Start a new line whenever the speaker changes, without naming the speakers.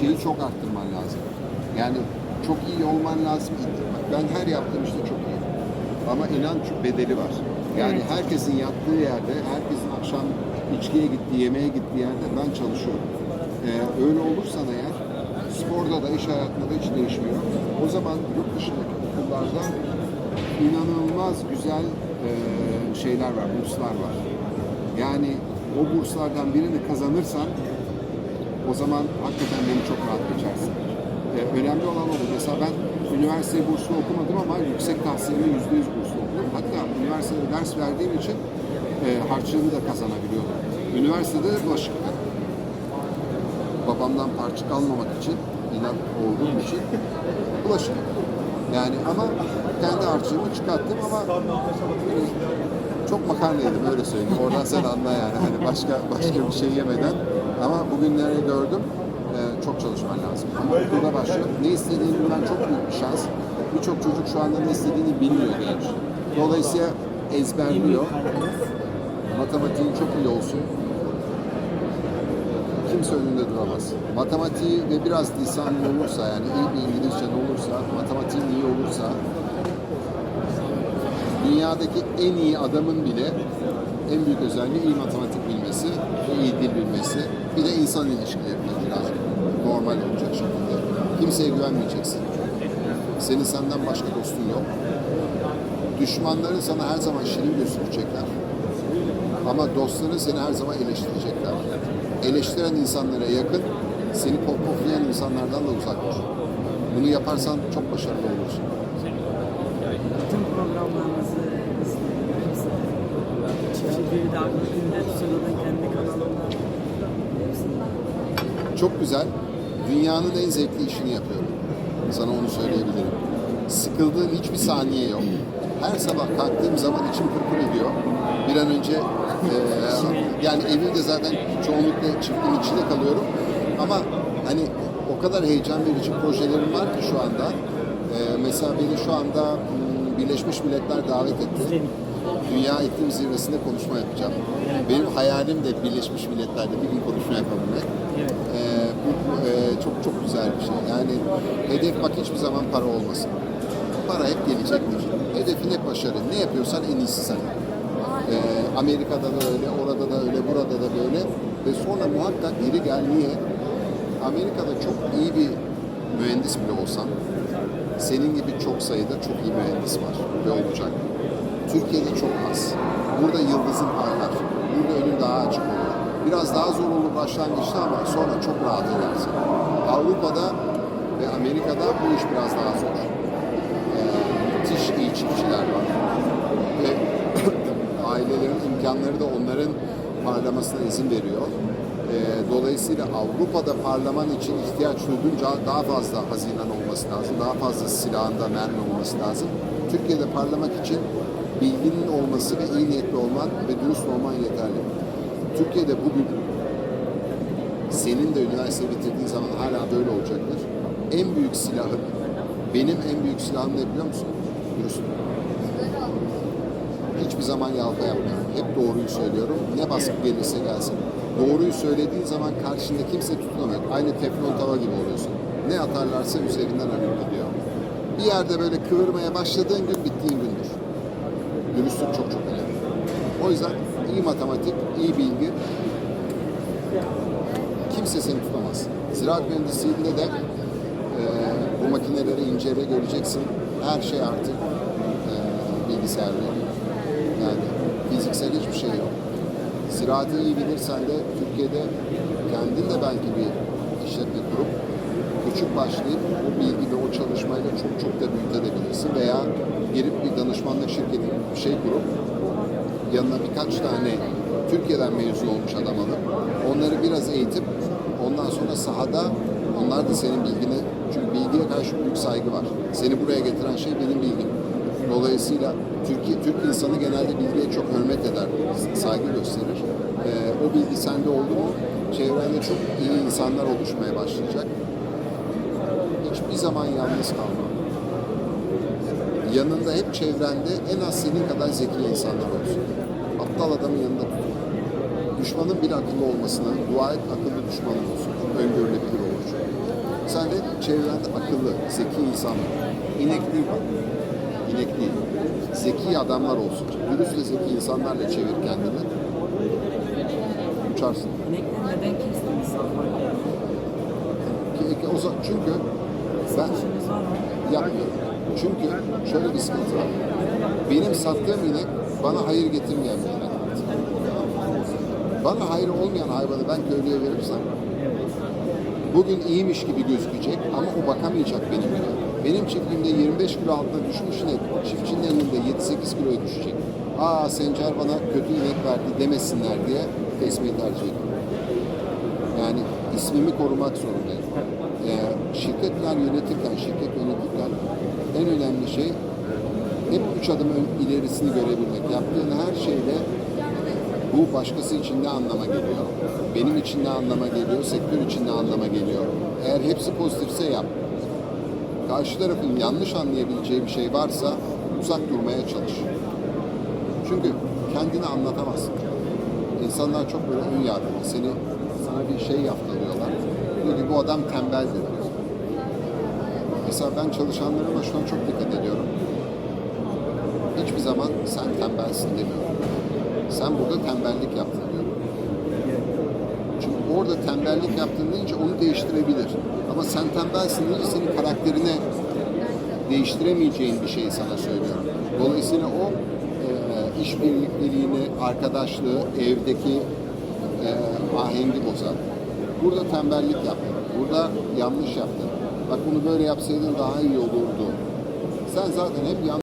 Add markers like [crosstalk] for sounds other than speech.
şeyi çok arttırman lazım. Yani çok iyi olman lazım. Ben her yaptığım işte çok iyi. Ama inan çok bedeli var. Yani
Evet.
herkesin yattığı yerde, herkesin akşam içkiye gittiği, yemeğe gittiği yerde ben çalışıyorum. Ee, öyle olursan eğer sporda da iş hayatında da hiç değişmiyor. O zaman yurt dışındaki okullarda inanılmaz güzel e, şeyler var, burslar var. Yani o burslardan birini kazanırsan o zaman hakikaten beni çok rahat geçersin. Ee, önemli olan o. Mesela ben üniversite burslu okumadım ama yüksek tahsilimi yüzde yüz burslu okudum. Hatta üniversitede ders verdiğim için e, harçlığını da kazanabiliyordum. Üniversitede de bulaşıktı. Babamdan parça kalmamak için, inat olduğum için bulaşık. Yani ama kendi harçlığımı çıkarttım ama çok makarna yedim öyle söyleyeyim. Oradan sen anla yani. Hani başka başka bir şey yemeden. Ama bugünleri gördüm. Ee, çok çalışman lazım. Ama okulda başlıyor. Ne istediğini bilmen çok büyük bir şans. Birçok çocuk şu anda ne istediğini bilmiyor genç. Dolayısıyla ezberliyor. Matematiğin çok iyi olsun. Kimse önünde duramaz. Matematiği ve biraz lisanın olursa yani iyi bir İngilizcen olursa, matematiğin iyi olursa dünyadaki en iyi adamın bile en büyük özelliği iyi matematik bilmesi iyi dil bilmesi. Bir de insan ilişkileri bilgi lazım. Normal olacak şekilde. Kimseye güvenmeyeceksin. Senin senden başka dostun yok. Düşmanların sana her zaman şirin gözükecekler. Ama dostların seni her zaman eleştirecekler. Eleştiren insanlara yakın, seni pohpohlayan insanlardan da uzak dur. Bunu yaparsan çok başarılı olursun.
Tüm programlarınızı izledim. Çiftçi bir daha günde Tuzla'da kendi kanalımda.
Çok güzel. Dünyanın en zevkli işini yapıyorum. Sana onu söyleyebilirim. Sıkıldığım hiçbir saniye yok. Her sabah kalktığım zaman içim pırpır ediyor. Bir an önce eee, yani evimde zaten çoğunlukla çiftliğin içinde kalıyorum. Ama hani o kadar heyecan verici projelerim var ki şu anda. Eee, mesela beni şu anda hmm, Birleşmiş Milletler davet etti. Dünya İklim Zirvesi'nde konuşma yapacağım. Benim hayalim de Birleşmiş Milletler'de bir gün konuşma yapabilmek.
Evet.
Ee, bu e, çok çok güzel bir şey. Yani hedef bak hiçbir zaman para olmasın. Para hep gelecektir. Hedefin hep başarı. Ne yapıyorsan en iyisi sen. Ee, Amerika'da da öyle, orada da öyle, burada da böyle. Ve sonra muhakkak geri gel. Niye? Amerika'da çok iyi bir mühendis bile olsan, senin gibi çok sayıda çok iyi mühendis var ve olacak. Türkiye'de çok az. Burada yıldızın parlar. Burada önün daha açık olur. Biraz daha zor olur başlangıçta ama sonra çok rahat edersin. Avrupa'da ve Amerika'da bu iş biraz daha zor. Müthiş iyi çiftçiler var. Ve [coughs] ailelerin imkanları da onların parlamasına izin veriyor. Ee, dolayısıyla Avrupa'da parlaman için ihtiyaç duyduğunca daha fazla hazinan olması lazım. Daha fazla silahında mermi olması lazım. Türkiye'de parlamak için bilginin olması ve iyi niyetli olman ve dürüst olman yeterli. Türkiye'de bugün senin de üniversite bitirdiğin zaman hala böyle olacaktır. En büyük silahın, benim en büyük silahım ne biliyor musun? Dürüstlük. Hiçbir zaman yalpa yapmıyorum. Hep doğruyu söylüyorum. Ne baskı gelirse gelsin. Doğruyu söylediğin zaman karşında kimse tutunamıyor. Aynı teflon tava gibi oluyorsun. Ne atarlarsa üzerinden alıyor gidiyor. Bir yerde böyle kıvırmaya başladığın gün bittiğin gündür. Dürüstlük çok çok önemli. O yüzden iyi matematik, iyi bilgi kimse seni tutamaz. Ziraat mühendisliğinde de bu makineleri incele göreceksin. Her şey artık e, bilgisayarlı. Yani fiziksel hiçbir şey yok. Ziraatı iyi bilirsen de Türkiye'de kendin de belki bir işletme kurup küçük başlayıp o bilgi ve o çalışmayla çok çok da büyütebilirsin veya girip bir danışmanlık şirketi bir şey kurup yanına birkaç tane Türkiye'den mezun olmuş adam alıp onları biraz eğitip ondan sonra sahada onlar da senin bilgine çünkü bilgiye karşı büyük saygı var. Seni buraya getiren şey benim bilgim. Dolayısıyla Türkiye Türk insanı genelde bilgiye çok hürmet eder, saygı gösterir. Ee, o bilgi sende oldu mu çevrende çok iyi insanlar oluşmaya başlayacak. Hiçbir zaman yalnız kalma. Yanında hep çevrende en az senin kadar zeki insanlar olsun. Aptal adamın yanında tutma. Düşmanın bir akıllı olmasına dua et, akıllı düşmanın olsun. Öngörülebilir olur çünkü. ve çevrende akıllı, zeki insanlar. İnek değil bak. İnek değil. Zeki adamlar olsun. Dürüst ve zeki insanlarla çevir kendini. Uçarsın.
İnekleri neden kestiniz
Çünkü ben yapmıyorum. Çünkü şöyle bir sıkıntı var. Benim sattığım inek bana hayır getirmeyen bir inek. Bana hayır olmayan hayvanı ben köylüye verirsem bugün iyiymiş gibi gözükecek ama o bakamayacak benim gibi. Benim çiftliğimde 25 kilo altına düşmüş inek çiftçinin elinde 7-8 kiloya düşecek. Aa Sencer bana kötü inek verdi demesinler diye kesmeyi tercih ediyorum. Yani ismimi korumak zorundayım. Ee, şirketler yönetirken, şirket yönetirken en önemli şey hep üç adım ilerisini görebilmek. Yaptığın her şeyle bu başkası için ne anlama geliyor? Benim için ne anlama geliyor? Sektör için ne anlama geliyor? Eğer hepsi pozitifse yap. Karşı tarafın yanlış anlayabileceği bir şey varsa uzak durmaya çalış. Çünkü kendini anlatamazsın. İnsanlar çok böyle ön yargılı. Seni sana bir şey yaptırıyorlar. Diyor ki bu adam tembeldir diyor. Mesela ben çalışanlarıma şu çok dikkat ediyorum. Hiçbir zaman sen tembelsin demiyorum. Sen burada tembellik yaptın diyorum. Çünkü orada tembellik yaptın deyince onu değiştirebilir. Ama sen tembelsin deyince senin karakterine değiştiremeyeceğin bir şeyi sana söylüyorum. Dolayısıyla o e, iş birlikteliğini, arkadaşlığı, evdeki e, ahengi bozar. Burada tembellik yaptın. Burada yanlış yaptın. Bak bunu böyle yapsaydın daha iyi olurdu. Sen zaten hep yanlış